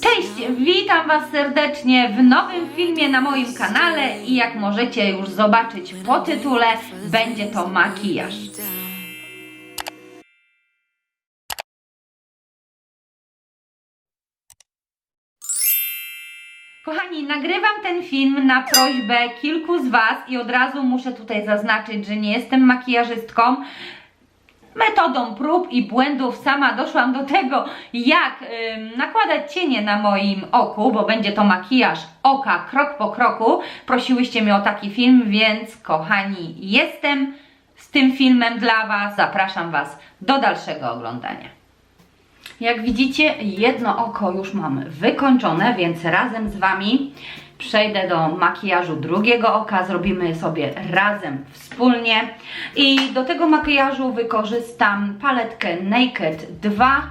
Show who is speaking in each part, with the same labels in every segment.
Speaker 1: Cześć, witam Was serdecznie w nowym filmie na moim kanale i jak możecie już zobaczyć po tytule, będzie to makijaż. Kochani, nagrywam ten film na prośbę kilku z Was i od razu muszę tutaj zaznaczyć, że nie jestem makijażystką. Metodą prób i błędów sama doszłam do tego, jak nakładać cienie na moim oku, bo będzie to makijaż oka krok po kroku. Prosiłyście mnie o taki film, więc kochani, jestem z tym filmem dla Was. Zapraszam Was do dalszego oglądania. Jak widzicie, jedno oko już mam wykończone, więc razem z Wami przejdę do makijażu drugiego oka. Zrobimy sobie razem, wspólnie. I do tego makijażu wykorzystam paletkę Naked 2.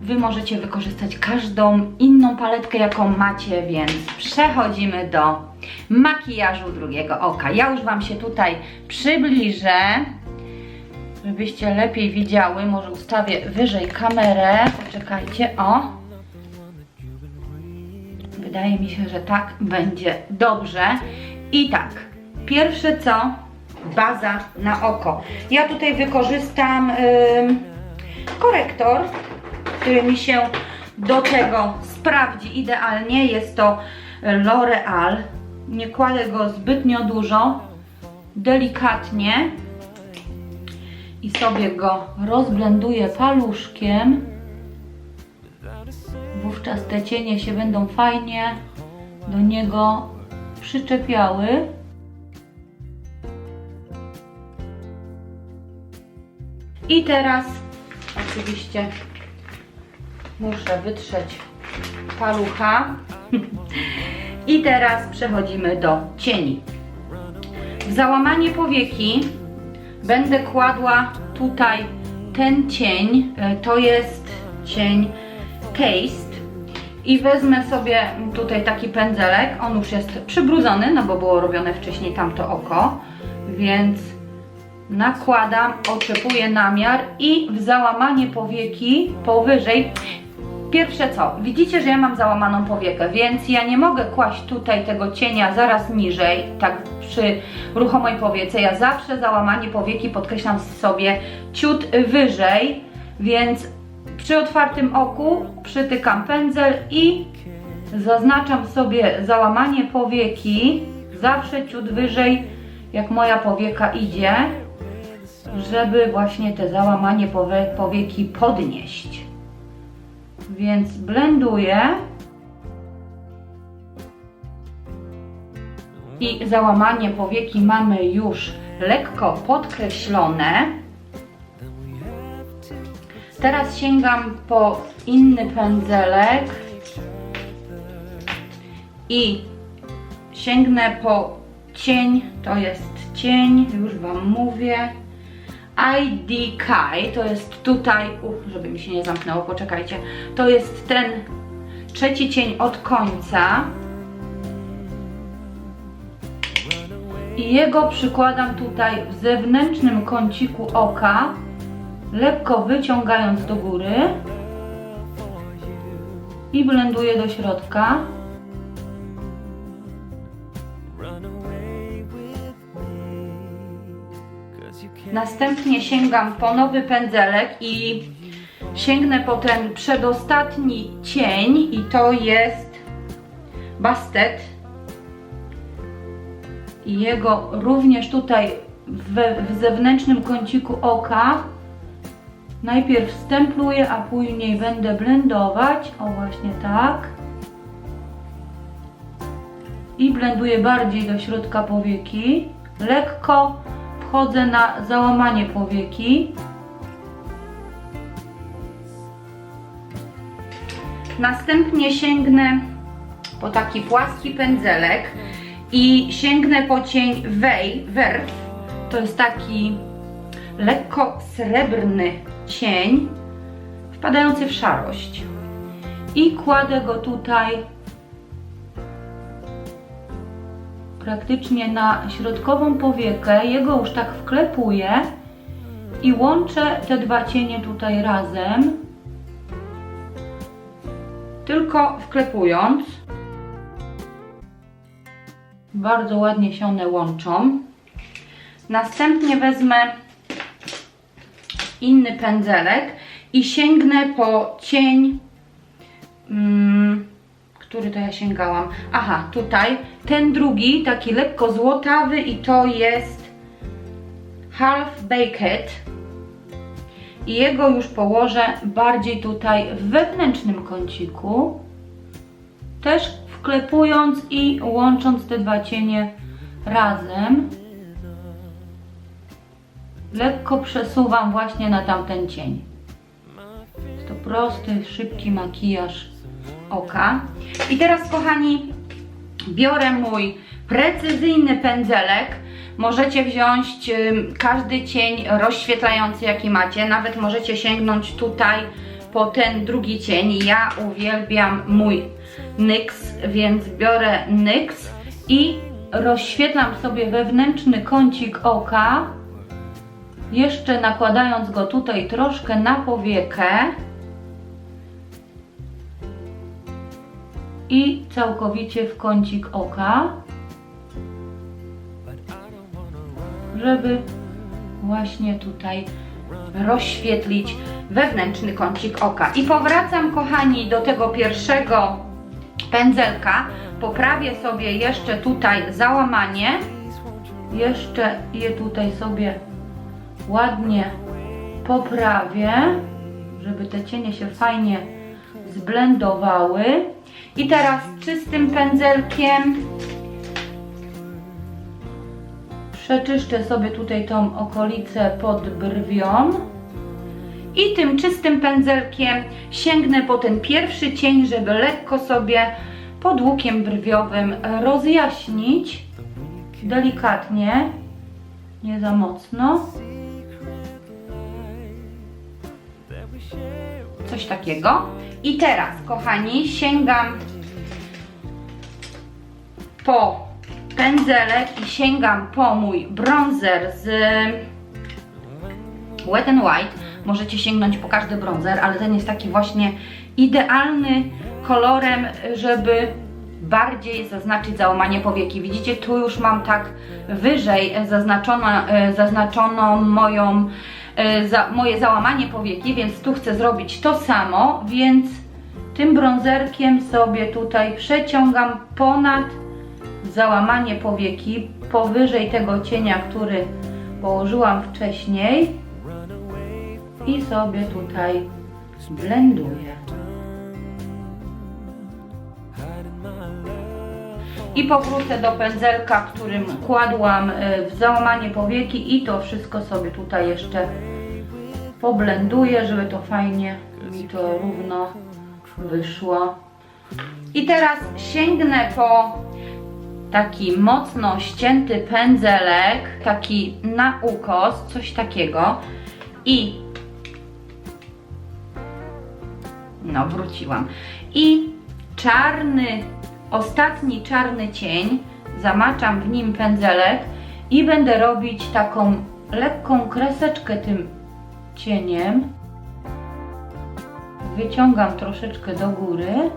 Speaker 1: Wy możecie wykorzystać każdą inną paletkę, jaką macie, więc przechodzimy do makijażu drugiego oka. Ja już Wam się tutaj przybliżę żebyście lepiej widziały, może ustawię wyżej kamerę. Poczekajcie, o. Wydaje mi się, że tak będzie dobrze. I tak, pierwsze co, baza na oko. Ja tutaj wykorzystam korektor, który mi się do tego sprawdzi idealnie. Jest to L'Oreal. Nie kładę go zbytnio dużo, delikatnie i sobie go rozblenduję paluszkiem. Wówczas te cienie się będą fajnie do niego przyczepiały. I teraz oczywiście muszę wytrzeć palucha. I teraz przechodzimy do cieni. W załamanie powieki będę kładła tutaj ten cień, e, to jest cień Taste i wezmę sobie tutaj taki pędzelek, on już jest przybrudzony, no bo było robione wcześniej tamto oko, więc nakładam, otrzepuję namiar i w załamanie powieki powyżej Pierwsze co, widzicie, że ja mam załamaną powiekę, więc ja nie mogę kłaść tutaj tego cienia zaraz niżej, tak przy ruchomej powiece. Ja zawsze załamanie powieki podkreślam sobie ciut wyżej, więc przy otwartym oku przytykam pędzel i zaznaczam sobie załamanie powieki zawsze ciut wyżej, jak moja powieka idzie, żeby właśnie te załamanie powie powieki podnieść więc blenduję i załamanie powieki mamy już lekko podkreślone. Teraz sięgam po inny pędzelek i sięgnę po cień, to jest cień, już Wam mówię. ID Kai, to jest tutaj, uh, żeby mi się nie zamknęło, poczekajcie, to jest ten trzeci cień od końca. I jego przykładam tutaj w zewnętrznym kąciku oka, lekko wyciągając do góry i blenduję do środka. Następnie sięgam po nowy pędzelek i sięgnę po ten przedostatni cień i to jest Bastet. I jego również tutaj w, w zewnętrznym kąciku oka najpierw stempluję, a później będę blendować. O właśnie tak. I blenduję bardziej do środka powieki. Lekko wchodzę na załamanie powieki. Następnie sięgnę po taki płaski pędzelek i sięgnę po cień wej, werf. To jest taki lekko srebrny cień, wpadający w szarość. I kładę go tutaj praktycznie na środkową powiekę, jego już tak wklepuję i łączę te dwa cienie tutaj razem. tylko wklepując. Bardzo ładnie się one łączą. Następnie wezmę inny pędzelek i sięgnę po cień, mm, który to ja sięgałam. Aha, tutaj ten drugi, taki lekko złotawy i to jest Half Baked. I jego już położę bardziej tutaj w wewnętrznym kąciku. Też wklepując i łącząc te dwa cienie razem. Lekko przesuwam właśnie na tamten cień. To prosty, szybki makijaż oka. I teraz, kochani, biorę mój precyzyjny pędzelek. Możecie wziąć każdy cień rozświetlający, jaki macie. Nawet możecie sięgnąć tutaj po ten drugi cień. Ja uwielbiam mój NYX, więc biorę NYX i rozświetlam sobie wewnętrzny kącik oka jeszcze nakładając go tutaj troszkę na powiekę i całkowicie w kącik oka, żeby właśnie tutaj rozświetlić wewnętrzny kącik oka. I powracam, kochani, do tego pierwszego pędzelka. Poprawię sobie jeszcze tutaj załamanie. Jeszcze je tutaj sobie ładnie poprawię, żeby te cienie się fajnie zblendowały. I teraz czystym pędzelkiem przeczyszczę sobie tutaj tą okolicę pod brwią. I tym czystym pędzelkiem sięgnę po ten pierwszy cień, żeby lekko sobie pod łukiem brwiowym rozjaśnić delikatnie, nie za mocno. Coś takiego. I teraz, kochani, sięgam po pędzelek i sięgam po mój bronzer z Wet n White. Możecie sięgnąć po każdy bronzer, ale ten jest taki właśnie idealny kolorem, żeby bardziej zaznaczyć załamanie powieki. Widzicie, tu już mam tak wyżej zaznaczono, zaznaczoną moją e, za, moje załamanie powieki, więc tu chcę zrobić to samo, więc tym bronzerkiem sobie tutaj przeciągam ponad załamanie powieki, powyżej tego cienia, który położyłam wcześniej i sobie tutaj blenduję. I powrócę do pędzelka, którym kładłam e, w załamanie powieki i to wszystko sobie tutaj jeszcze poblenduję, żeby to fajnie mi to równo wyszło. I teraz sięgnę po taki mocno ścięty pędzelek, taki na ukos, coś takiego i no wróciłam i czarny ostatni czarny cień, zamaczam w nim pędzelek i będę robić taką lekką kreseczkę tym cieniem. Wyciągam troszeczkę do góry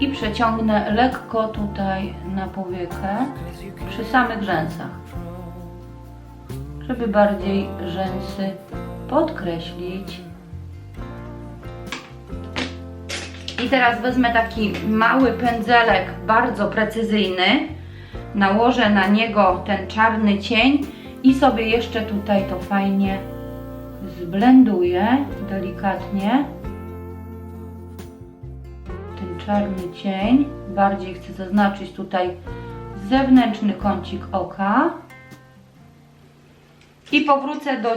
Speaker 1: i przeciągnę lekko tutaj na powiekę przy samych rzęsach, żeby bardziej rzęsy podkreślić. I teraz wezmę taki mały pędzelek, bardzo precyzyjny. Nałożę na niego ten czarny cień i sobie jeszcze tutaj to fajnie zblenduję delikatnie. Ten czarny cień. Bardziej chcę zaznaczyć tutaj zewnętrzny kącik oka. I powrócę do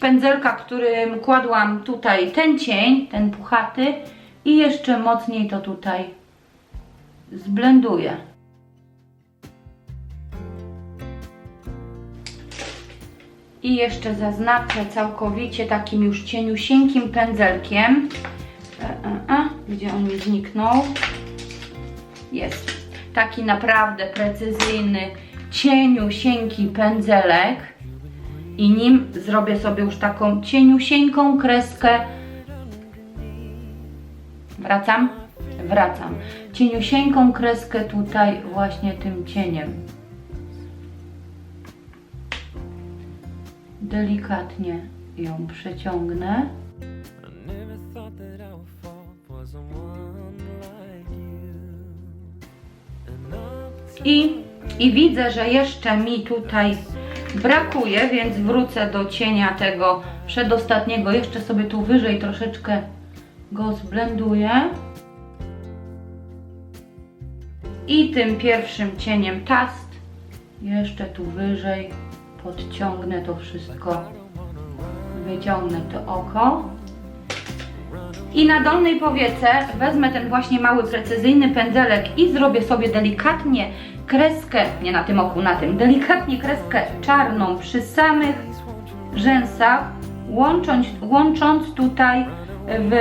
Speaker 1: pędzelka, którym kładłam tutaj ten cień, ten puchaty i jeszcze mocniej to tutaj zblenduję. I jeszcze zaznaczę całkowicie takim już cieniusieńkim pędzelkiem. E, e, e, gdzie on mi zniknął? Jest. Taki naprawdę precyzyjny, cieniusieńki pędzelek. I nim zrobię sobie już taką cieniusieńką kreskę Wracam? Wracam. Cieniusieńką kreskę tutaj właśnie tym cieniem. Delikatnie ją przeciągnę.
Speaker 2: I
Speaker 1: I widzę, że jeszcze mi tutaj brakuje, więc wrócę do cienia tego przedostatniego. Jeszcze sobie tu wyżej troszeczkę go zblenduję. I tym pierwszym cieniem tast jeszcze tu wyżej podciągnę to wszystko. Wyciągnę to oko. I na dolnej powiece wezmę ten właśnie mały, precyzyjny pędzelek i zrobię sobie delikatnie kreskę, nie na tym oku, na tym, delikatnie kreskę czarną przy samych rzęsach, łącząc, łącząc tutaj w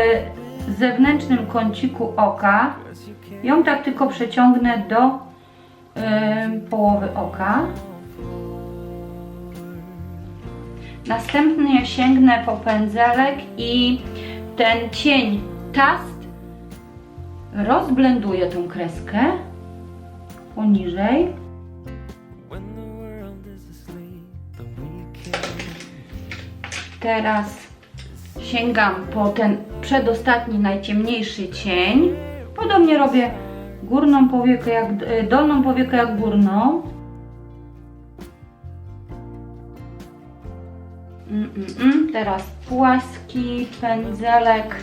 Speaker 1: zewnętrznym kąciku oka. Ją tak tylko przeciągnę do połowy oka. Następnie sięgnę po pędzelek i ten cień tast rozblenduję tą kreskę poniżej. Teraz sięgam po ten przedostatni, najciemniejszy cień. Podobnie robię górną powiekę jak, y, dolną powiekę jak górną. Mm, mm, mm. Teraz płaski pędzelek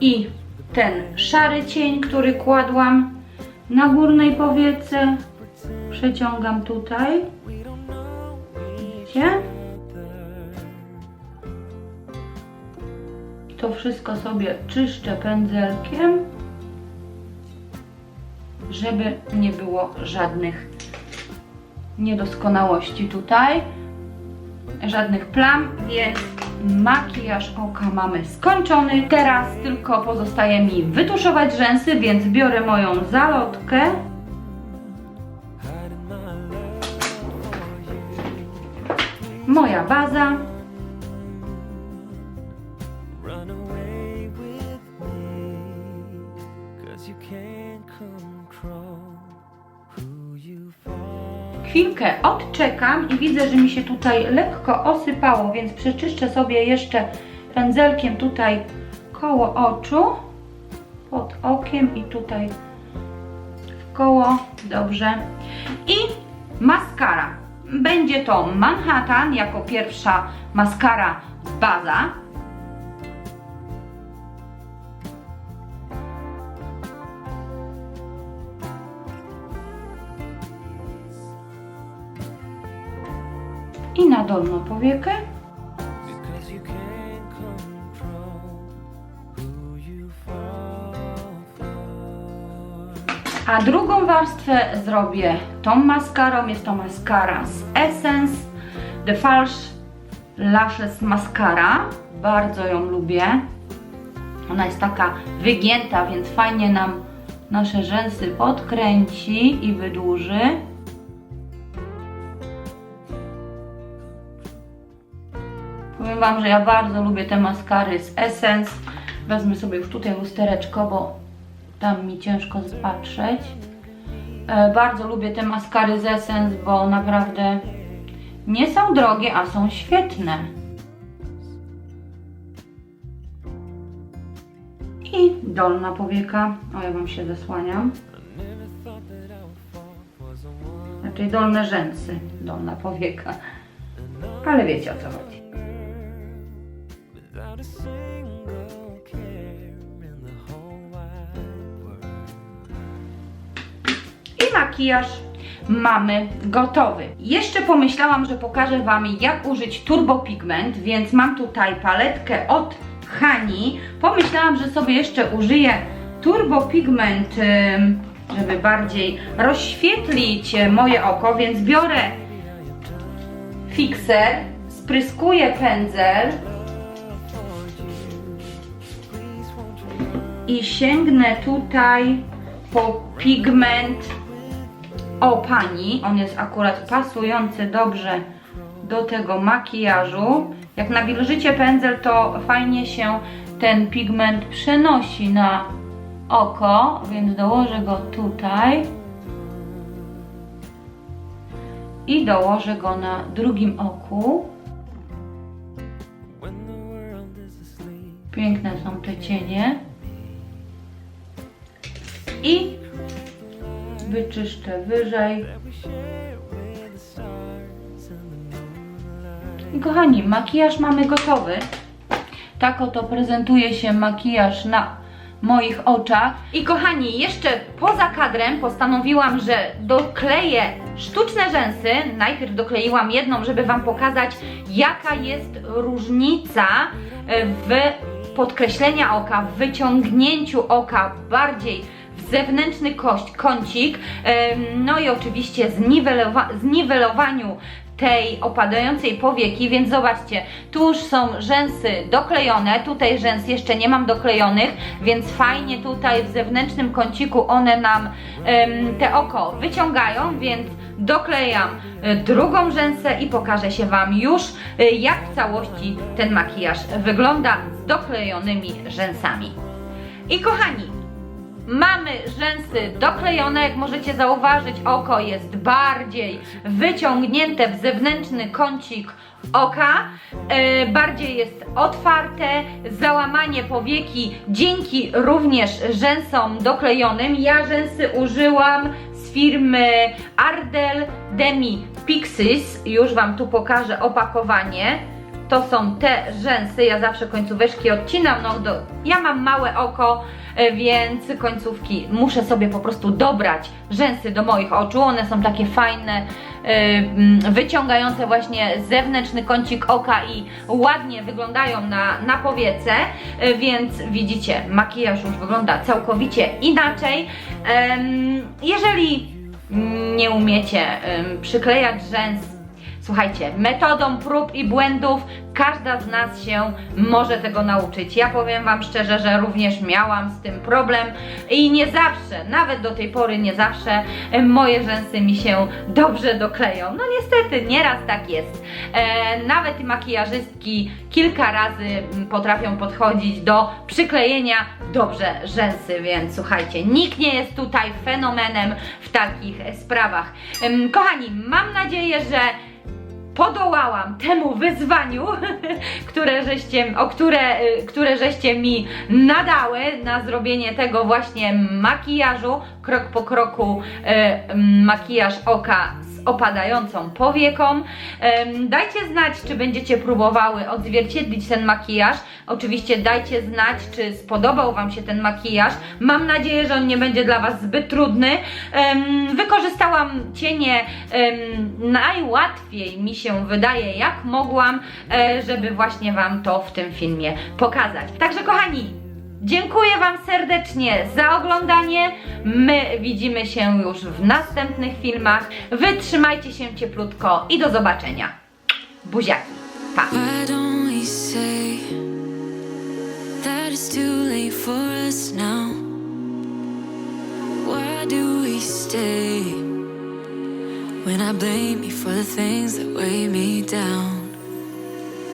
Speaker 1: i ten szary cień, który kładłam na górnej powiece. Przeciągam tutaj. Widzicie? To wszystko sobie czyszczę pędzelkiem, żeby nie było żadnych niedoskonałości tutaj, żadnych plam, więc makijaż oka mamy skończony. Teraz tylko pozostaje mi wytuszować rzęsy, więc biorę moją zalotkę. Moja baza. Chwilkę odczekam i widzę, że mi się tutaj lekko osypało, więc przeczyszczę sobie jeszcze pędzelkiem tutaj koło oczu, pod okiem i tutaj w koło, dobrze. I maskara. Będzie to Manhattan jako pierwsza maskara baza.
Speaker 2: Fall for.
Speaker 1: A drugą warstwę zrobię tą maskarą. Jest to maskara z Essence The False Lashes Mascara. Bardzo ją lubię. Ona jest taka wygięta, więc fajnie nam nasze rzęsy podkręci i wydłuży. Powiem Wam, że ja bardzo lubię te maskary z Essence. Wezmę sobie już tutaj lustereczko, bo tam mi ciężko patrzeć. E, bardzo lubię te maskary z Essence, bo naprawdę nie są drogie, a są świetne. I dolna powieka. O, ja Wam się zasłaniam. Raczej dolne rzęsy, dolna powieka. Ale wiecie o co chodzi. I makijaż mamy gotowy. Jeszcze pomyślałam, że pokażę Wam jak użyć turbo pigment, więc mam tutaj paletkę od Hani. Pomyślałam, że sobie jeszcze użyję turbo pigment, żeby bardziej rozświetlić e, moje oko, więc biorę fixer, spryskuję pędzel i sięgnę tutaj po pigment o pani. On jest akurat pasujący dobrze do tego makijażu. Jak nawilżycie pędzel, to fajnie się ten pigment przenosi na oko, więc dołożę go tutaj. I dołożę go na drugim oku. Piękne są te cienie. I wyczyszczę wyżej. I kochani, makijaż mamy gotowy. Tak oto prezentuje się makijaż na moich oczach. I kochani, jeszcze poza kadrem postanowiłam, że dokleję sztuczne rzęsy. Najpierw dokleiłam jedną, żeby Wam pokazać, jaka jest różnica e, w podkreślenia oka, w wyciągnięciu oka bardziej zewnętrzny kość, kącik, no i oczywiście zniwelowa- zniwelowaniu tej opadającej powieki, więc zobaczcie, tu już są rzęsy doklejone, tutaj rzęs jeszcze nie mam doklejonych, więc fajnie tutaj w zewnętrznym kąciku one nam em, te oko wyciągają, więc doklejam e, drugą rzęsę i pokażę się Wam już, e, jak w całości ten makijaż wygląda z doklejonymi rzęsami. I kochani, Mamy rzęsy doklejone, jak możecie zauważyć, oko jest bardziej wyciągnięte w zewnętrzny kącik oka, e, bardziej jest otwarte, załamanie powieki dzięki również rzęsom doklejonym. Ja rzęsy użyłam z firmy Ardell Demi Pixis, już Wam tu pokażę opakowanie. To są te rzęsy, ja zawsze końcóweczki odcinam, no do, ja mam małe oko, e, więc końcówki muszę sobie po prostu dobrać rzęsy do moich oczu, one są takie fajne, e, mm, wyciągające właśnie zewnętrzny kącik oka i ładnie wyglądają na, na powiece, e, więc widzicie, makijaż już wygląda całkowicie inaczej. Jeżeli nie umiecie przyklejać rzęs Słuchajcie, metodą prób i błędów każda z nas się może tego nauczyć. Ja powiem Wam szczerze, że również miałam z tym problem i nie zawsze, nawet do tej pory nie zawsze e, moje rzęsy mi się dobrze dokleją. No niestety, nieraz tak jest. E, nawet makijażystki kilka razy potrafią podchodzić do przyklejenia dobrze rzęsy, więc słuchajcie, nikt nie jest tutaj fenomenem w takich e, sprawach. Em, Kochani, mam nadzieję, że podołałam temu wyzwaniu, które żeście, o które, y, które żeście mi nadały na zrobienie tego właśnie makijażu, krok po kroku y, makijaż oka opadającą powieką. Dajcie znać, czy będziecie próbowały odzwierciedlić ten makijaż. Oczywiście dajcie znać, czy spodobał Wam się ten makijaż. Mam nadzieję, że on nie będzie dla Was zbyt trudny. Wykorzystałam cienie najłatwiej mi się wydaje, jak mogłam, e, żeby właśnie Wam to w tym filmie pokazać. Także kochani, Dziękuję Wam serdecznie za oglądanie. My widzimy się już w następnych filmach. Wytrzymajcie się cieplutko i do zobaczenia. Buziaki. Pa!